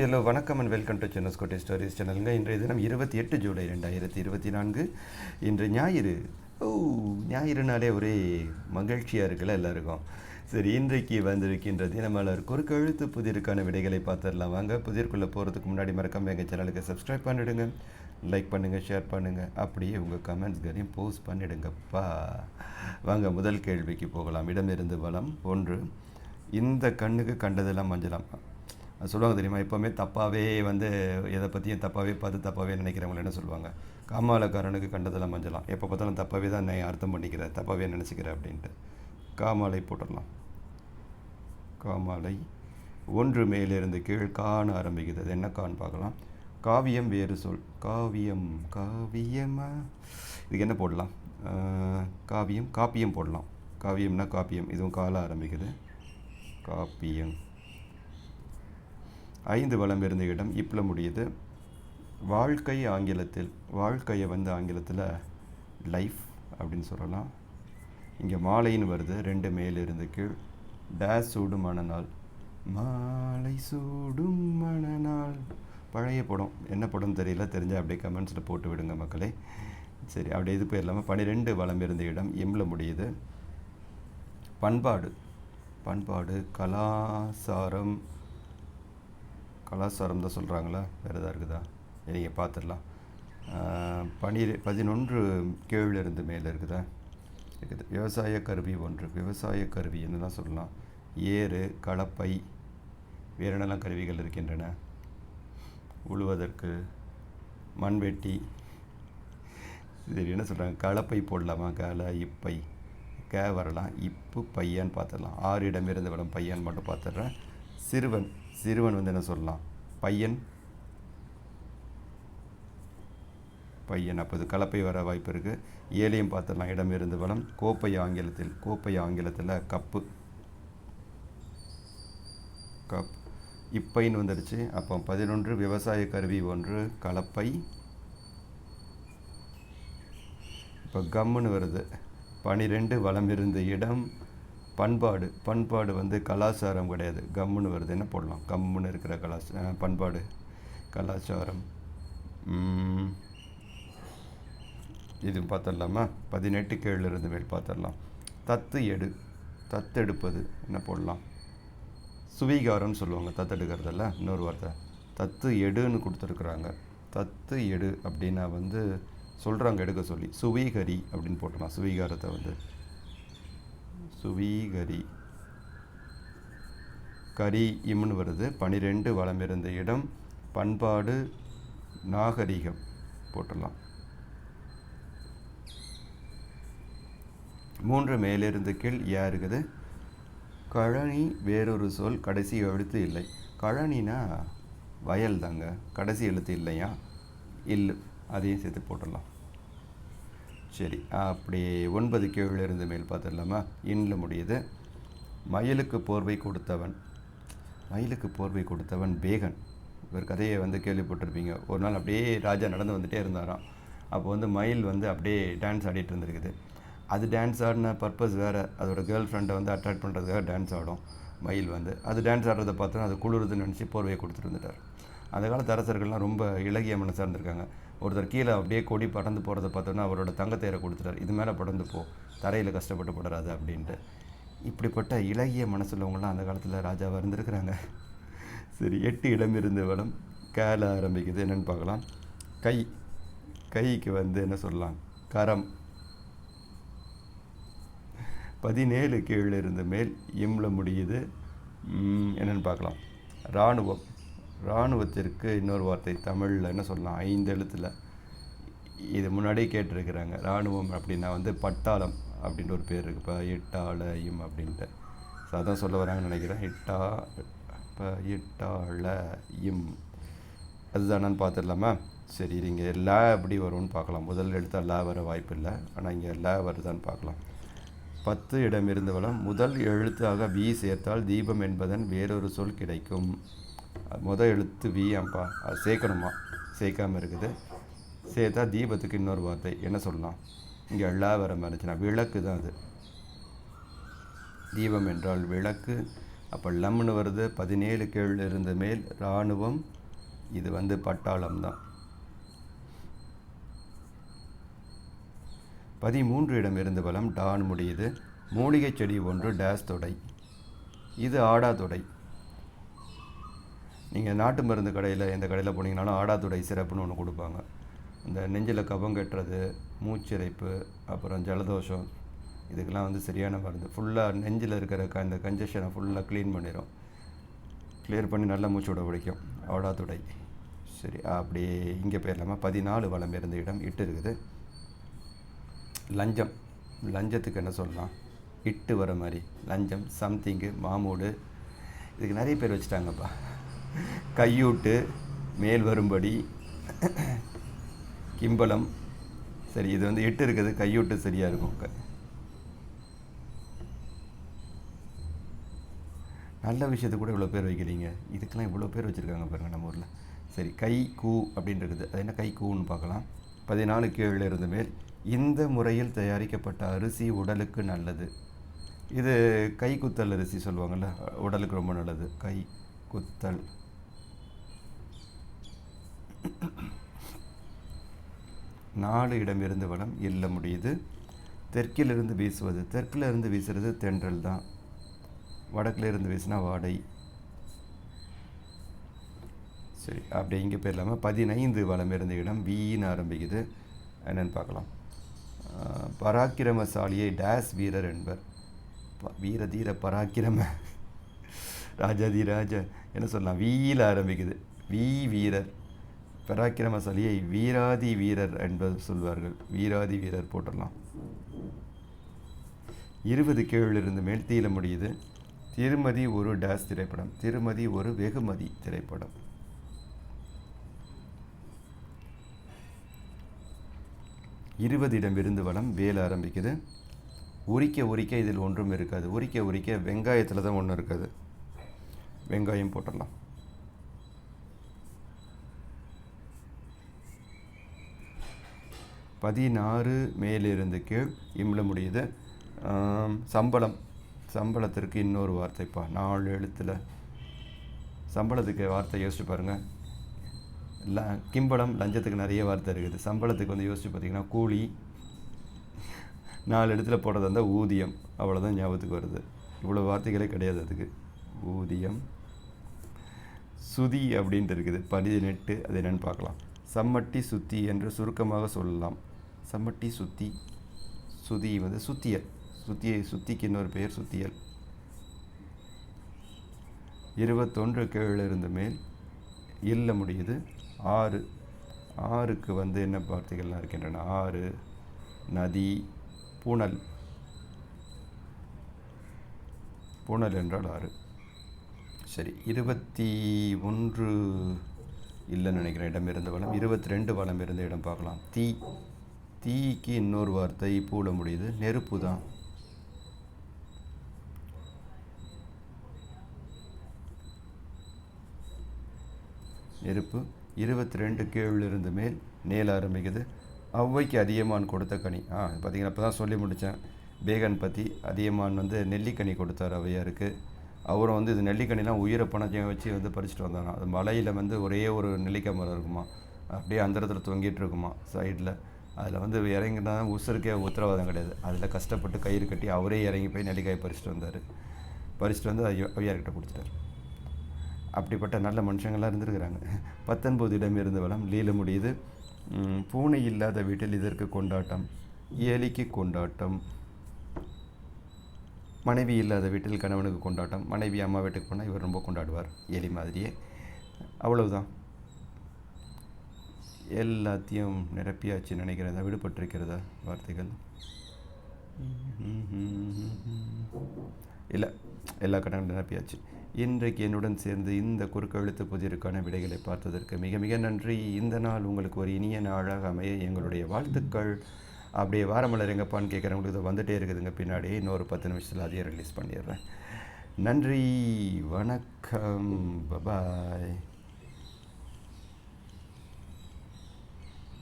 Hello வணக்கம் and welcome to சென்னஸ் கோட்டை stories சேனலுங்க இன்றைய தினம் இருபத்தி எட்டு ஜூலை ரெண்டாயிரத்தி இருபத்தி நான்கு. இன்று ஞாயிறு. ஓ ஞாயிறுனாலே ஒரே மகிழ்ச்சியாக இருக்குல்ல எல்லாருக்கும். சரி இன்றைக்கு வந்திருக்கின்ற தினமலர் குறுக்கு எழுத்து புதிருக்கான விடைகளை பார்த்துடலாம். வாங்க புதிர்க்குள்ளே போகிறதுக்கு முன்னாடி மறக்காம எங்கள் சேனலுக்கு சப்ஸ்கிரைப் பண்ணிவிடுங்க லைக் பண்ணுங்கள் ஷேர் பண்ணுங்கள் அப்படியே உங்கள் கமெண்ட்ஸ்களையும் போஸ்ட் பண்ணிவிடுங்கப்பா வாங்க முதல் கேள்விக்கு போகலாம். இடமிருந்து வளம் ஒன்று. இந்த கண்ணுக்கு கண்டதெல்லாம் மஞ்சளாம். சொல்லுவாங்க தெரியுமா? எப்போவுமே தப்பாகவே வந்து எதை பற்றியும் தப்பாகவே பார்த்து தப்பாகவே நினைக்கிறவங்கள என்ன சொல்லுவாங்க? காமாலக்காரனுக்கு கண்டதெல்லாம் மஞ்சளாம். எப்போ பார்த்தாலும் தப்பாகவே தான் நான் அர்த்தம் பண்ணிக்கிறேன் தப்பாகவே நினச்சிக்கிறேன் அப்படின்ட்டு. காமாலை போட்டுடலாம். காமாலை ஒன்று மேலிருந்து கீழ் காண ஆரம்பிக்குது. அது என்ன கான்னு பார்க்கலாம். காவியம் வேறு சொல். காவியம் காவியமா? இதுக்கு என்ன போடலாம்? காவியம் காப்பியம் போடலாம். காவியம்னா காப்பியம். இதுவும் கால ஆரம்பிக்குது. காப்பியம். ஐந்து வளம் இருந்த இடம் இப்பில் முடியுது. வாழ்க்கை ஆங்கிலத்தில் வாழ்க்கையை வந்து ஆங்கிலத்தில் லைஃப் அப்படின்னு சொல்லலாம். இங்கே மாலைன்னு வருது ரெண்டு மேல் இருந்து கீழ். டேஸ் சூடும் மணநாள். மாலை சூடும் மணநாள். பழைய படம். என்ன படம் தெரியல தெரிஞ்சால் அப்படியே கமெண்ட்ஸில் போட்டு விடுங்க மக்களே. சரி அப்படியே இது போயிடலாமா? பன்னிரெண்டு வளம் இருந்த இடம் எம்ல முடியுது. பண்பாடு. பண்பாடு கலாசாரம் கலாச்சாரம் தான் சொல்கிறாங்களா வேறு எதாவது இருக்குதா? நீங்கள் பார்த்துடலாம் பனிரெ பதினொன்று கீழ் மேலே இருக்குதா? இருக்குது. விவசாய கருவி ஒன்று. விவசாய கருவி என்னதான் சொல்லலாம்? ஏறு கலப்பை வேறு என்னெல்லாம் கருவிகள் இருக்கின்றன? உழுவதற்கு மண்வெட்டி. சரி என்ன சொல்கிறாங்க கலப்பை போடலாமா? கல இப்பை. க வரலாம். இப்பு பையன் பார்த்துடலாம் ஆறு இடமிருந்து வரும் பையன் மட்டும் பார்த்துட்றேன் சிறுவன். சிறுவன் வந்து என்ன சொல்லலாம்? பையன். பையன். அப்போ இது கலப்பை வர வாய்ப்பு இருக்குது ஏழையும் பார்த்துடலாம். இடமிருந்து வளம். கோப்பை ஆங்கிலத்தில் கோப்பை ஆங்கிலத்தில் கப்பு. கப். இப்பைன்னு வந்துடுச்சு. அப்போ பதினொன்று விவசாய கருவி ஒன்று கலப்பை. இப்போ கம்முன்னு வருது. பனிரெண்டு வளம் இருந்த இடம். பண்பாடு பண்பாடு வந்து கலாச்சாரம் கிடையாது. கம்முன்னு வருது. என்ன போடலாம்? கம்முன்னு இருக்கிற கலாச்சாரம் பண்பாடு கலாச்சாரம். இது பார்த்துடலாமா? பதினெட்டு கீழ் இருந்து மேல் பார்த்துடலாம். தத்து எடு தத்தெடுப்பது என்ன போடலாம்? சுவீகாரம்னு சொல்லுவாங்க. தத்தெடுக்கிறதல்ல இன்னொரு வார்த்தை. தத்து எடுன்னு கொடுத்துருக்குறாங்க. தத்து எடு அப்படின்னா வந்து சொல்கிறாங்க எடுக்க சொல்லி. சுவீகரி அப்படின்னு போட்டலாம் சுவீகாரத்தை வந்து சுவீகரி. கரி இம்னு வருது பனிரெண்டு வளம் இருந்த இடம் பண்பாடு நாகரிகம். போட்டுடலாம் மூன்று மேலிருந்து கீழ் ஏ இருக்குது கழனி வேறொரு சொல் கடைசி எழுத்து இல்லை. கழனினா வயல் தாங்க கடைசி எழுத்து இல்லையா? இல்லை. அதையும் சேர்த்து போட்டுடலாம் சரி அப்படி ஒன்பது கேள்வியில் இருந்து மேல் பார்த்துடலாமா? இன்னில் முடியுது. மயிலுக்கு போர்வை கொடுத்தவன் மயிலுக்கு போர்வை கொடுத்தவன் பேகன் இவர் கதையை வந்து கேள்விப்பட்டிருப்பீங்க. ஒரு நாள் அப்படியே ராஜா நடந்து வந்துட்டே இருந்தாராம். அப்போ வந்து மயில் வந்து அப்படியே டான்ஸ் ஆடிட்டு இருந்திருக்குது. அது டான்ஸ் ஆடின பர்பஸ் வேறு. அதோட கேர்ள் ஃப்ரெண்டை வந்து அட்ராக்ட் பண்ணுறதுக்காக டான்ஸ் ஆடும் மயில் வந்து. அது டான்ஸ் ஆடுறதை பார்த்தோன்னா அது குளிருதுன்னு நினச்சி போர்வையை கொடுத்துட்டு வந்துட்டார். அந்த காலத்து அரசர்கள்லாம் ரொம்ப இலகிய மனசாக இருந்திருக்காங்க. ஒருத்தர் கீழே அப்படியே கொடி படந்து போகிறத பார்த்தோன்னா அவரோட தங்கத்தேரை கொடுத்துட்டார். இது மேலே படந்து போ தரையில் கஷ்டப்பட்டு படராது அப்படின்ட்டு. இப்படிப்பட்ட இலகிய மனசுள்ளவங்களாம் அந்த காலத்தில் ராஜாவாக இருந்திருக்கிறாங்க. சரி எட்டு இடம் இருந்து வளம் கேல ஆரம்பிக்குது. என்னென்னு பார்க்கலாம். கை கைக்கு வந்து என்ன சொல்லலாம்? கரம். பதினேழு கீழ் இருந்த மேல் இம்ல முடியுது. என்னென்னு பார்க்கலாம். இராணுவம். இராணுவத்திற்கு இன்னொரு வார்த்தை தமிழில் என்ன சொல்லலாம் ஐந்து எழுத்தில். இது முன்னாடியே கேட்டிருக்கிறாங்க இராணுவம் அப்படின்னா வந்து பட்டாளம் அப்படின்ற ஒரு பேர் இருக்குது இப்போ எட்டாளயம் அப்படின்ட்டு. ஸோ அதான் சொல்ல வராங்கன்னு நினைக்கிறேன். இட்டா இப்போ எட்டாளயம் அதுதானான்னு பார்த்துடலாமா? சரி இங்கே எல்லா எப்படி வரும்னு பார்க்கலாம். முதல் எழுத்தா ல வர வாய்ப்பு இல்லை. ஆனால் இங்கே ல வருதான்னு பார்க்கலாம். பத்து இடம் இருந்தவளம் முதல் எழுத்தாக வி சேர்த்தால் தீபம் என்பதன் வேறொரு சொல் கிடைக்கும். முதல் எழுத்து வி அது சேர்க்கணுமா? சேர்க்காமல் இருக்குது. சேர்த்தா தீபத்துக்கு இன்னொரு வார்த்தை. என்ன சொல்லலாம்? இங்கே எல்லா வர மாதிரிச்சுன்னா விளக்கு தான் அது. தீபம் என்றால் விளக்கு. அப்போ லம்னு வருது. பதினேழு கீழ் இருந்த மேல் இராணுவம் இது வந்து பட்டாளம் தான். பதிமூன்று இடம் இருந்து பலம் டான் முடியுது. மூலிகை செடி ஒன்று டேஸ் தொடை. இது ஆடா தொடை. நீங்கள் நாட்டு மருந்து கடையில் எந்த கடையில் போனீங்கனாலும் ஆடாத்துடை சிறப்புன்னு ஒன்று கொடுப்பாங்க. இந்த நெஞ்சில் கபம் கட்டுறது மூச்சிறைப்பு அப்புறம் ஜலதோஷம் இதுக்கெல்லாம் வந்து சரியான மருந்து. ஃபுல்லாக நெஞ்சில் இருக்கிற க இந்த கஞ்சஷனை ஃபுல்லாக க்ளீன் பண்ணிடும் கிளியர் பண்ணி நல்லா மூச்சு விட பிடிக்கும் ஆடாத்துடை சரி அப்படியே இங்கே போயிடலாமா பதினாலு வளம் இருந்த இடம் இட்டு இருக்குது. லஞ்சம். லஞ்சத்துக்கு என்ன சொல்லலாம்? இட்டு வர மாதிரி. லஞ்சம் சம்திங்கு மாமூடு. இதுக்கு நிறைய பேர் வச்சுட்டாங்கப்பா. கையூட்டு மேல் வரும்படி கிம்பளம் சரி இது வந்து எட்டு இருக்குது கையூட்டு சரியாக இருக்கும். நல்ல விஷயத்துக்கு கூட இவ்வளோ பேர் வைக்கிறீங்க. இதுக்கெல்லாம் இவ்வளோ பேர் வச்சுருக்காங்க பாருங்கள் நம்ம ஊரில். சரி கை கூ அப்படின்னு இருக்குது. அது என்ன கை கூன்னு பார்க்கலாம். பதினாலு கீழே இருந்த மேல். இந்த முறையில் தயாரிக்கப்பட்ட அரிசி உடலுக்கு நல்லது. இது கை குத்தல் அரிசி சொல்லுவாங்கள்ல உடலுக்கு ரொம்ப நல்லது. கை குத்தல். நாலு இடமிருந்து வளம் இல்ல முடியுது. தெற்கிலிருந்து வீசுவது தெற்கில் இருந்து வீசுறது தென்றல் தான். வடக்குல இருந்து வீசினா வாடை. சரி அப்படி இங்கே போயிடலாமா பதினைந்து வளம் இருந்த இடம் வீண் ஆரம்பிக்குது. என்னென்னு பார்க்கலாம். பராக்கிரமசாலியை டேஸ் வீரர் என்பர். ப- வீர தீர பராக்கிரம. ராஜாதி ராஜ என்ன சொல்லலாம்? வீல ஆரம்பிக்குது. வீ வீரர். பராக்கிரமசாலியை வீராதி வீரர் என்பது சொல்வார்கள். வீராதி வீரர் போட்டலாம் இருபது கேழிலிருந்து மேல் தீல முடியுது. திருமதி ஒரு டேஸ் திரைப்படம். திருமதி ஒரு வெகுமதி திரைப்படம். இருபது இடம் விருந்து வளம் வேல ஆரம்பிக்குது. உரிக்க உரிக்க இதில் ஒன்றும் இருக்காது. உரிக்க உரிக்க வெங்காயத்தில் தான் ஒன்றும் இருக்காது. வெங்காயம் போட்டுடலாம். பதினாறு மேலிருந்து கீழ் இம்ல முடியுது சம்பளம். சம்பளத்திற்கு இன்னொரு வார்த்தைப்பா. நாலு எழுத்தில். சம்பளத்துக்கு வார்த்தை யோசிச்சு பாருங்கள் ல கிம்பளம் லஞ்சத்துக்கு நிறைய வார்த்தை இருக்குது. சம்பளத்துக்கு வந்து யோசிச்சு பார்த்தீங்கன்னா கூலி. நாலு இடத்துல போடுறது இருந்தால் ஊதியம். அவ்வளோதான் ஞாபகத்துக்கு வருது. இவ்வளோ வார்த்தைகளே கிடையாது அதுக்கு. ஊதியம். சுதி அப்படின்ட்டு இருக்குது. பதினெட்டு அது என்னென்னு பார்க்கலாம். சம்மட்டி சுத்தி என்று சுருக்கமாக சொல்லலாம். சம்மட்டி சுத்தி சுதி வந்து சுத்தியல். சுத்தியை சுத்திக்கு இன்னொரு பெயர் சுத்தியல். இருபத்தொன்று கீழே இருந்த மேல் இல்ல முடியுது. ஆறு. ஆறுக்கு வந்து என்ன வார்த்தைகள்லாம் இருக்கின்றன? ஆறு. நதி. புனல். புனல் என்றால் ஆறு. சரி இருபத்தி ஒன்று இல்லைன்னு நினைக்கிறேன். இடம் இருந்த வளம் இருபத்தி ரெண்டு வளம் இருந்த இடம் பார்க்கலாம். தீ. தீக்கு இன்னொரு வார்த்தை பூட முடியுது. நெருப்பு தான் நெருப்பு இருபத்தி ரெண்டு கீழ் இருந்து மேல் நேல ஆரம்பிக்குது. ஔவைக்கு அதியமான் கொடுத்த கனி. ஆ பார்த்தீங்கன்னா இப்போ தான் சொல்லி முடித்தேன் பேகன் பற்றி அதியமான் வந்து நெல்லிக்கனி கொடுத்தார். ஔவையாருக்கு அவரும் வந்து இது நெல்லிக்கனிலாம் உயிரை பணத்தையும் வச்சு வந்து பறிச்சுட்டு வந்தாராம். அது மலையில் வந்து ஒரே ஒரு நெல்லிக்காய் மரம் இருக்குமா? அப்படியே அந்த இடத்துல தொங்கிட்டு இருக்குமா? சைடில் அதில் வந்து இறங்கினா உசுருக்கே உத்தரவாதம் கிடையாது. அதில் கஷ்டப்பட்டு கயிறு கட்டி அவரே இறங்கி போய் நெல்லிக்காய் பறிச்சுட்டு வந்தார். பறிச்சுட்டு வந்து ஐயா- கொடுத்துட்டார். அப்படிப்பட்ட நல்ல மனுஷங்களாக இருந்திருக்கிறாங்க. பத்தொன்பது இடம் இருந்த வளம் லீல முடியுது. பூனை இல்லாத வீட்டில் இதற்கு கொண்டாட்டம் ஏலிக்கு கொண்டாட்டம் மனைவி இல்லாத வீட்டில் கணவனுக்கு கொண்டாட்டம் மனைவி அம்மா வீட்டுக்கு போனால் இவர் ரொம்ப கொண்டாடுவார். எலி மாதிரியே. அவ்வளவுதான். எல்லாத்தையும் நிரப்பியாச்சு நினைக்கிறதா? விடுபட்டிருக்கிறதா வார்த்தைகள்? இல்லை எல்லா கடன்களும் நிரப்பியாச்சு. இன்றைக்கு என்னுடன் சேர்ந்து இந்த குறுக்கெழுத்து புதிருக்கான விடைகளை பார்த்ததற்கு மிக மிக நன்றி. இந்த நாள் உங்களுக்கு ஒரு இனிய நாளாக அமைய எங்களுடைய வாழ்த்துக்கள். அப்படியே வாரமலர் எங்கப்பான்னு கேட்குறவங்களுக்கு இது வந்துட்டே இருக்குதுங்க. பின்னாடி இன்னொரு பத்து நிமிஷத்தில் அதையும் ரிலீஸ் பண்ணிடுறேன். நன்றி. வணக்கம். பபாய்